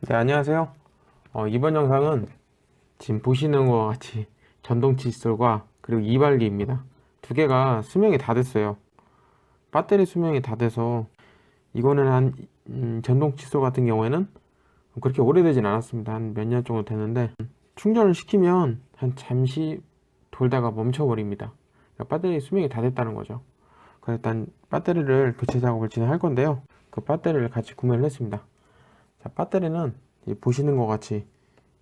네, 안녕하세요. 어, 이번 영상은 지금 보시는 것과 같이 전동 칫솔과 그리고 이발기입니다. 두 개가 수명이 다 됐어요. 배터리 수명이 다 돼서 이거는 한 음, 전동 칫솔 같은 경우에는 그렇게 오래되진 않았습니다. 한 몇 년 정도 됐는데 충전을 시키면 한 잠시 돌다가 멈춰버립니다. 그러니까 배터리 수명이 다 됐다는 거죠. 그래서 일단 배터리를 교체 작업을 진행할 건데요. 그 배터리를 같이 구매를 했습니다. 자, 배터리는 이 보시는 것 같이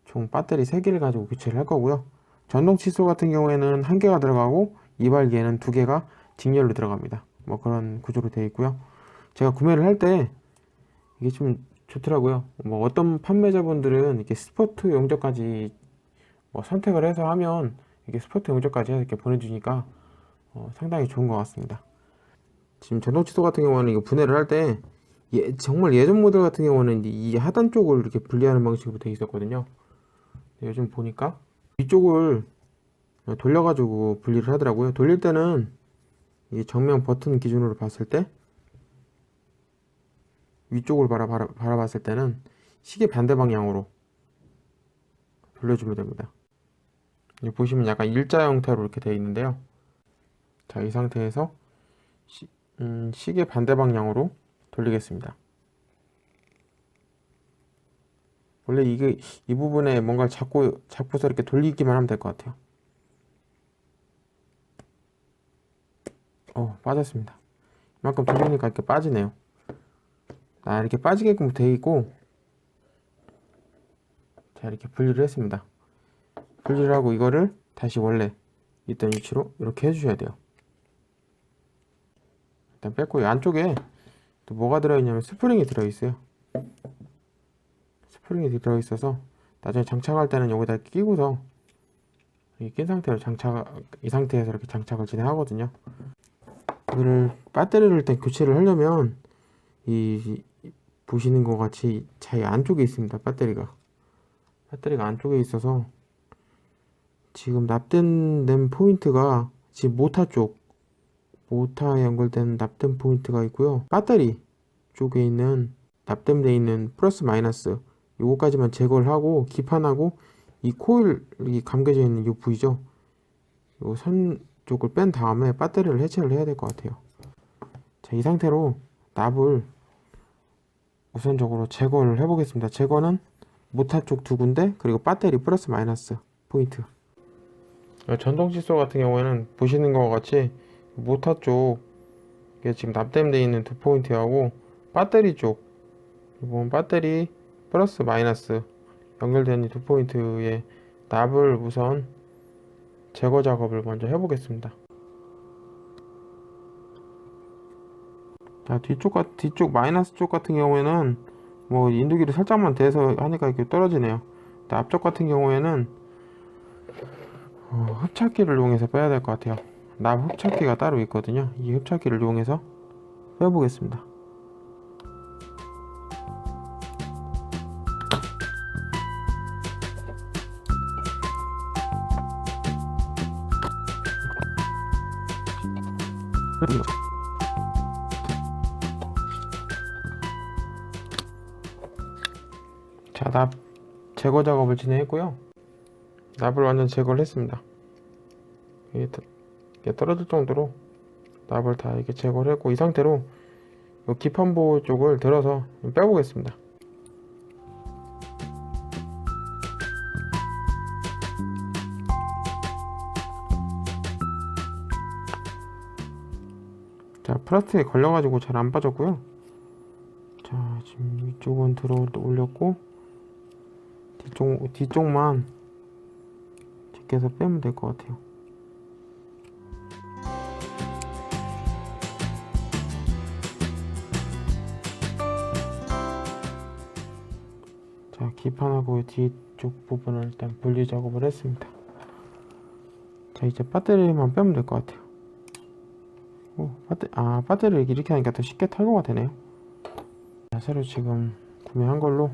총 배터리 3개를 가지고 교체를 할 거고요. 전동 칫솔 같은 경우에는 한 개가 들어가고 이발기에는 두 개가 직렬로 들어갑니다. 뭐 그런 구조로 되어 있고요. 제가 구매를 할 때 이게 좀 좋더라고요. 뭐 어떤 판매자분들은 이렇게 스포트 용접까지 뭐 선택을 해서 하면 이게 스포트 용접까지 이렇게 보내주니까 어, 상당히 좋은 것 같습니다. 지금 전동 칫솔 같은 경우는 이거 분해를 할때 예, 정말 예전 모델 같은 경우는 이 하단 쪽을 이렇게 분리하는 방식으로 되어 있었거든요. 요즘 보니까 위쪽을 돌려가지고 분리를 하더라고요. 돌릴 때는 이 정면 버튼 기준으로 봤을 때 위쪽을 바라, 바라, 바라봤을 때는 시계 반대 방향으로 돌려주면 됩니다. 보시면 약간 일자 형태로 이렇게 되어 있는데요. 자, 이 상태에서 시, 음, 시계 반대 방향으로 돌리겠습니다. 원래 이게 이 부분에 뭔가를 잡고 잡고서 이렇게 돌리기만 하면 될 것 같아요. 어, 빠졌습니다. 이만큼 돌리니까 이렇게 빠지네요. 아, 이렇게 빠지게끔 되어 있고 자, 이렇게 분리를 했습니다. 분리를 하고 이거를 다시 원래 있던 위치로 이렇게 해주셔야 돼요. 일단 뺐고 이 안쪽에 또 뭐가 들어있냐면 스프링이 들어있어요. 스프링이 들어있어서 나중에 장착할 때는 여기다 끼고서 이낀 상태로 장착 이 상태에서 이렇게 장착을 진행하거든요. 이거를 배터리를 일단 교체를 하려면 이, 이 보시는 것 같이 자기 안쪽에 있습니다. 배터리가 배터리가 안쪽에 있어서 지금 납된 된 포인트가 지금 모타 쪽 모타에 연결된 납땜 포인트가 있고요. 배터리 쪽에 있는 납땜되어 있는 플러스 마이너스 요거까지만 제거를 하고 기판하고 이 코일이 감겨져 있는 이 부위죠. 요선 쪽을 뺀 다음에 배터리를 해체를 해야 될 것 같아요. 자, 이 상태로 납을 우선적으로 제거를 해보겠습니다. 제거는 모타 쪽 두 군데 그리고 배터리 플러스 마이너스 포인트. 전동 칫솔 같은 경우에는 보시는 것과 같이 모터 쪽에 지금 납땜되어 있는 두 포인트하고 배터리 쪽 이번 배터리 플러스 마이너스 연결되어 있는 두 포인트의 납을 우선 제거 작업을 먼저 해보겠습니다. 자 뒤쪽 같- 뒤쪽 마이너스 쪽 같은 경우에는 뭐 인두기를 살짝만 대서 하니까 이렇게 떨어지네요. 앞쪽 같은 경우에는 어, 흡착기를 이용해서 빼야 될 것 같아요. 납 흡착기가 따로 있거든요. 이 흡착기를 이용해서 빼보겠습니다. 자, 납 제거 작업을 진행했고요. 납을 완전 제거를 했습니다. 이게 떨어질 정도로 납을 다 이렇게 제거를 했고 이 상태로 이 기판부 쪽을 들어서 빼보겠습니다. 자 플라스틱에 걸려가지고 잘 안 빠졌고요. 자 지금 이쪽은 들어 올렸고 뒤쪽 뒤쪽만 제껴서 빼면 될 것 같아요. 자, 기판하고 뒤쪽 부분을 일단 분리 작업을 했습니다. 자, 이제 배터리만 빼면 될 것 같아요. 오, 배터, 아, 배터리를 이렇게 하니까 더 쉽게 탈거가 되네요. 자, 새로 지금 구매한 걸로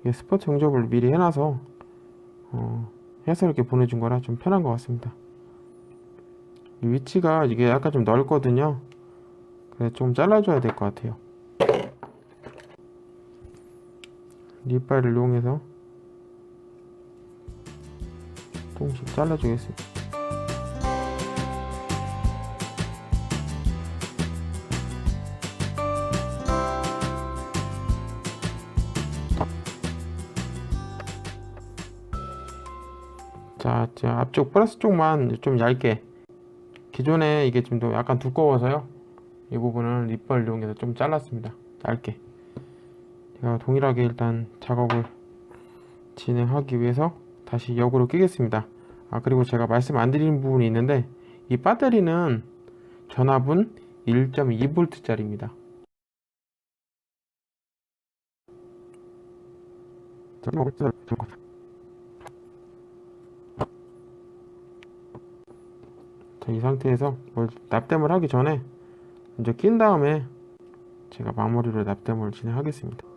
이게 스포츠 용접을 미리 해놔서 어, 해서 이렇게 보내준 거라 좀 편한 것 같습니다. 이 위치가 이게 약간 좀 넓거든요. 그래서 좀 잘라줘야 될 것 같아요. 립발을 이용해서 조금씩 잘라주겠습니다. 자, 자, 앞쪽 플러스 쪽만 좀 얇게. 기존에 이게 좀더 약간 두꺼워서요. 이 부분은 립발 이용해서 좀 잘랐습니다. 얇게. 제가 동일하게 일단 작업을 진행하기 위해서 다시 역으로 끼겠습니다. 아, 그리고 제가 말씀 안 드린 부분이 있는데 이 배터리는 전압은 1.2V짜리입니다. 자, 이 상태에서 뭘 납땜을 하기 전에 먼저 낀 다음에 제가 마무리로 납땜을 진행하겠습니다.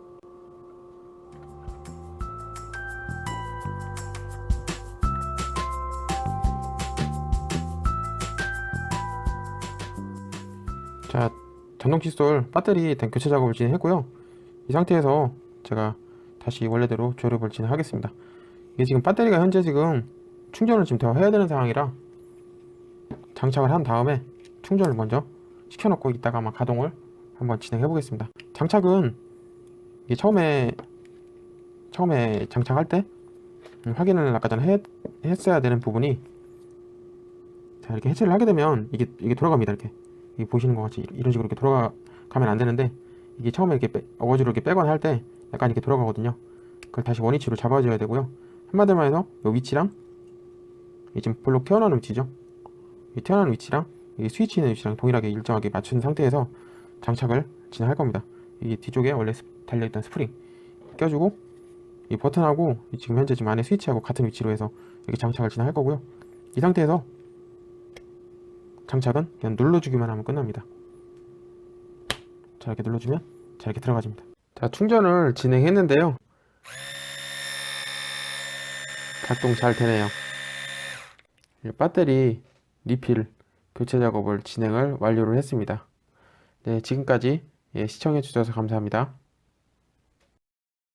자, 전동 칫솔 배터리 교체 작업을 진행했고요. 이 상태에서 제가 다시 원래대로 조립을 진행하겠습니다. 이게 지금 배터리가 현재 지금 충전을 지금 더 해야 되는 상황이라 장착을 한 다음에 충전을 먼저 시켜놓고 이따가 아마 가동을 한번 진행해 보겠습니다. 장착은 이게 처음에 처음에 장착할 때 음, 확인을 아까 전에 했, 했어야 되는 부분이 자 이렇게 해체를 하게 되면 이게 이게 돌아갑니다 이렇게 이 보시는 것 같이 이런 식으로 이렇게 돌아가면 안 되는데 이게 처음에 이렇게 빼, 어거지로 이렇게 빼거나 할 때 약간 이렇게 돌아가거든요. 그걸 다시 원위치로 잡아줘야 되고요. 한마디로 해서 이 위치랑 이 지금 볼록 튀어나오는 위치죠. 이 튀어나오는 위치랑 이 스위치 있는 위치랑 동일하게 일정하게 맞춘 상태에서 장착을 진행할 겁니다. 이게 뒤쪽에 원래 스- 달려있던 스프링 껴주고 이 버튼하고 이 지금 현재 지금 안에 스위치하고 같은 위치로 해서 이렇게 장착을 진행할 거고요. 이 상태에서 장착은 그냥 눌러주기만 하면 끝납니다. 자 이렇게 눌러주면 자 이렇게 들어가집니다. 자 충전을 진행했는데요. 작동 잘 되네요. 이 배터리 리필 교체 작업을 진행을 완료를 했습니다. 네, 지금까지 예, 시청해 주셔서 감사합니다.